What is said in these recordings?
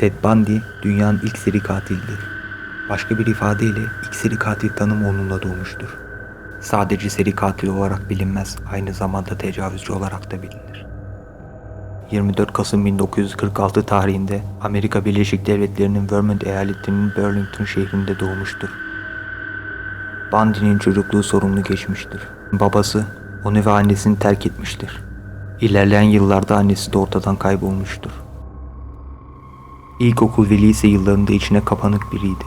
Ted Bundy dünyanın ilk seri katilidir. Başka bir ifadeyle ilk seri katil tanımı onunla doğmuştur. Sadece seri katil olarak bilinmez, aynı zamanda tecavüzcü olarak da bilinir. 24 Kasım 1946 tarihinde Amerika Birleşik Devletleri'nin Vermont eyaletinin Burlington şehrinde doğmuştur. Bundy'nin çocukluğu sorunlu geçmiştir. Babası onu ve annesini terk etmiştir. İlerleyen yıllarda annesi de ortadan kaybolmuştur. İlkokul ve lise yıllarında içine kapanık biriydi.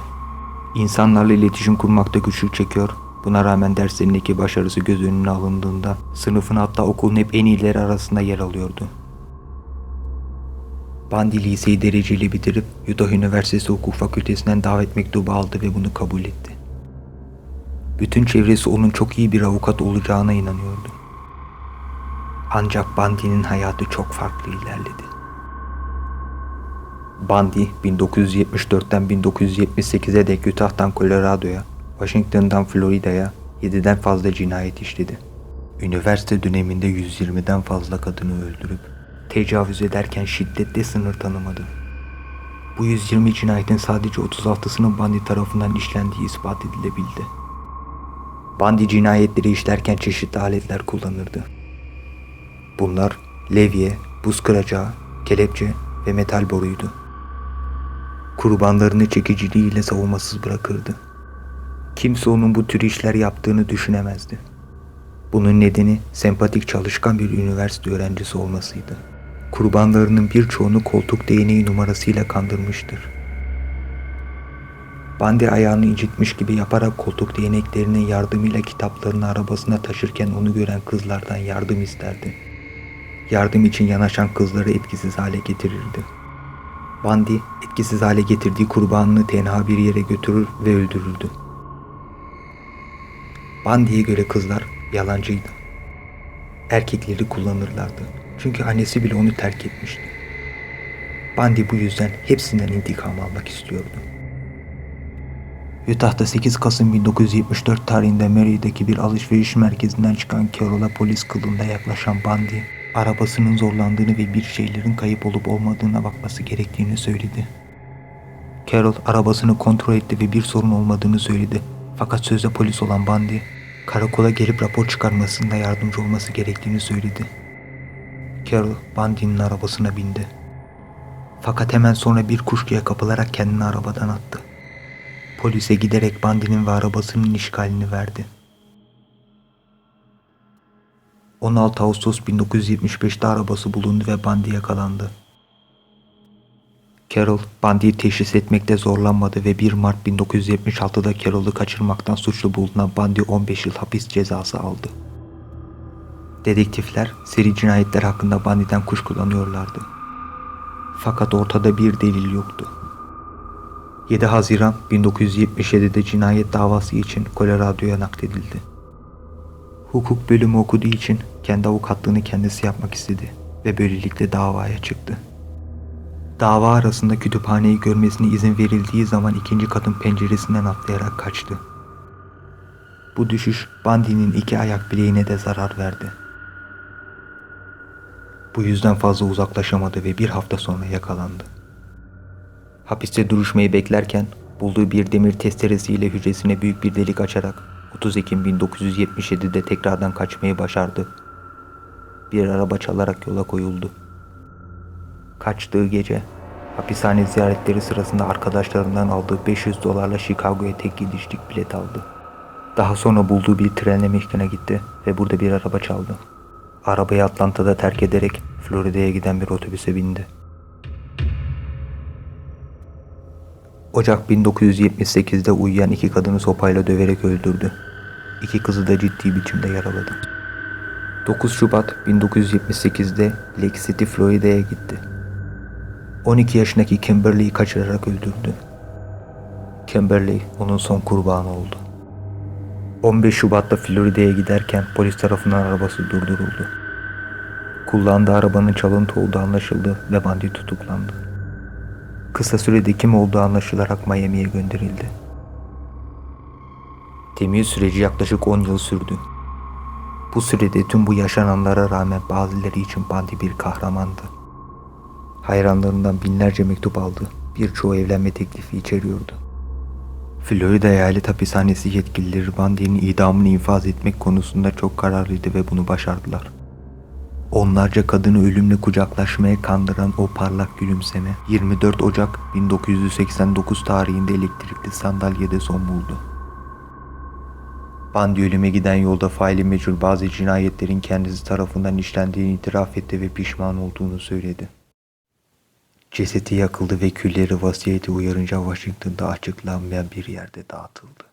İnsanlarla iletişim kurmakta güçlük çekiyor. Buna rağmen derslerindeki başarısı göz önüne alındığında sınıfın hatta okulun hep en iyileri arasında yer alıyordu. Bundy liseyi dereceyle bitirip Utah Üniversitesi Hukuk Fakültesinden davet mektubu aldı ve bunu kabul etti. Bütün çevresi onun çok iyi bir avukat olacağına inanıyordu. Ancak Bundy'nin hayatı çok farklı ilerledi. Bundy 1974'ten 1978'e dek Utah'tan Colorado'ya, Washington'dan Florida'ya 7'den fazla cinayet işledi. Üniversite döneminde 120'den fazla kadını öldürüp tecavüz ederken şiddetle sınır tanımadı. Bu 120 cinayetin sadece 36'sının Bundy tarafından işlendiği ispat edilebildi. Bundy cinayetleri işlerken çeşitli aletler kullanırdı. Bunlar levye, buz kıracağı, kelepçe ve metal boruydu. Kurbanlarını çekiciliğiyle savunmasız bırakırdı. Kimse onun bu tür işler yaptığını düşünemezdi. Bunun nedeni sempatik çalışkan bir üniversite öğrencisi olmasıydı. Kurbanlarının birçoğunu koltuk değneği numarasıyla kandırmıştır. Bandi ayağını incitmiş gibi yaparak koltuk değneklerinin yardımıyla kitaplarını arabasına taşırken onu gören kızlardan yardım isterdi. Yardım için yanaşan kızları etkisiz hale getirirdi. Bandi etkisiz hale getirdiği kurbanını tenha bir yere götürür ve öldürürdü. Bandi'ye göre kızlar yalancıydı. Erkekleri kullanırlardı. Çünkü annesi bile onu terk etmişti. Bandi bu yüzden hepsinden intikam almak istiyordu. Utah'ta 8 Kasım 1974 tarihinde Mary'deki bir alışveriş merkezinden çıkan Carol'a polis kılığında yaklaşan Bundy, arabasının zorlandığını ve bir şeylerin kayıp olup olmadığına bakması gerektiğini söyledi. Carol arabasını kontrol etti ve bir sorun olmadığını söyledi. Fakat sözde polis olan Bundy, karakola gelip rapor çıkarmasında yardımcı olması gerektiğini söyledi. Carol, Bundy'nin arabasına bindi. Fakat hemen sonra bir kuşkuya kapılarak kendini arabadan attı. Polise giderek Bundy'nin ve arabasının işgalini verdi. 16 Ağustos 1975'te arabası bulundu ve Bundy yakalandı. Carol, Bundy'yi teşhis etmekte zorlanmadı ve 1 Mart 1976'da Carol'u kaçırmaktan suçlu bulunan Bundy 15 yıl hapis cezası aldı. Dedektifler seri cinayetler hakkında Bundy'den kuşkulanıyorlardı. Fakat ortada bir delil yoktu. 7 Haziran 1977'de cinayet davası için Colorado'ya nakledildi. Hukuk bölümü okuduğu için kendi avukatlığını kendisi yapmak istedi ve böylelikle davaya çıktı. Dava arasında kütüphaneyi görmesine izin verildiği zaman ikinci katın penceresinden atlayarak kaçtı. Bu düşüş Bundy'nin iki ayak bileğine de zarar verdi. Bu yüzden fazla uzaklaşamadı ve bir hafta sonra yakalandı. Hapiste duruşmayı beklerken bulduğu bir demir testeresiyle hücresine büyük bir delik açarak 30 Ekim 1977'de tekrardan kaçmayı başardı. Bir araba çalarak yola koyuldu. Kaçtığı gece hapishane ziyaretleri sırasında arkadaşlarından aldığı 500 dolarla Chicago'ya tek gidişlik bilet aldı. Daha sonra bulduğu bir trenle Michigan'a gitti ve burada bir araba çaldı. Arabayı Atlanta'da terk ederek Florida'ya giden bir otobüse bindi. Ocak 1978'de uyuyan iki kadını sopayla döverek öldürdü. İki kızı da ciddi biçimde yaraladı. 9 Şubat 1978'de Lake City, Florida'ya gitti. 12 yaşındaki Kimberly'yi kaçırarak öldürdü. Kimberly onun son kurbanı oldu. 15 Şubat'ta Florida'ya giderken polis tarafından arabası durduruldu. Kullandığı arabanın çalıntı olduğu anlaşıldı ve Bundy tutuklandı. Kısa sürede kim olduğu anlaşılarak Miami'ye gönderildi. Temyiz süreci yaklaşık 10 yıl sürdü. Bu sürede tüm bu yaşananlara rağmen bazıları için Bundy bir kahramandı. Hayranlarından binlerce mektup aldı birçoğu evlenme teklifi içeriyordu. Florida Eyalet Hapishanesi yetkilileri Bundy'nin idamını infaz etmek konusunda çok kararlıydı ve bunu başardılar. Onlarca kadını ölümle kucaklaşmaya kandıran o parlak gülümseme 24 Ocak 1989 tarihinde elektrikli sandalyede son buldu. Ölüme giden yolda faili meçhul bazı cinayetlerin kendisi tarafından işlendiğini itiraf etti ve pişman olduğunu söyledi. Cesedi yakıldı ve külleri vasiyeti uyarınca Washington'da açıklanmayan bir yerde dağıtıldı.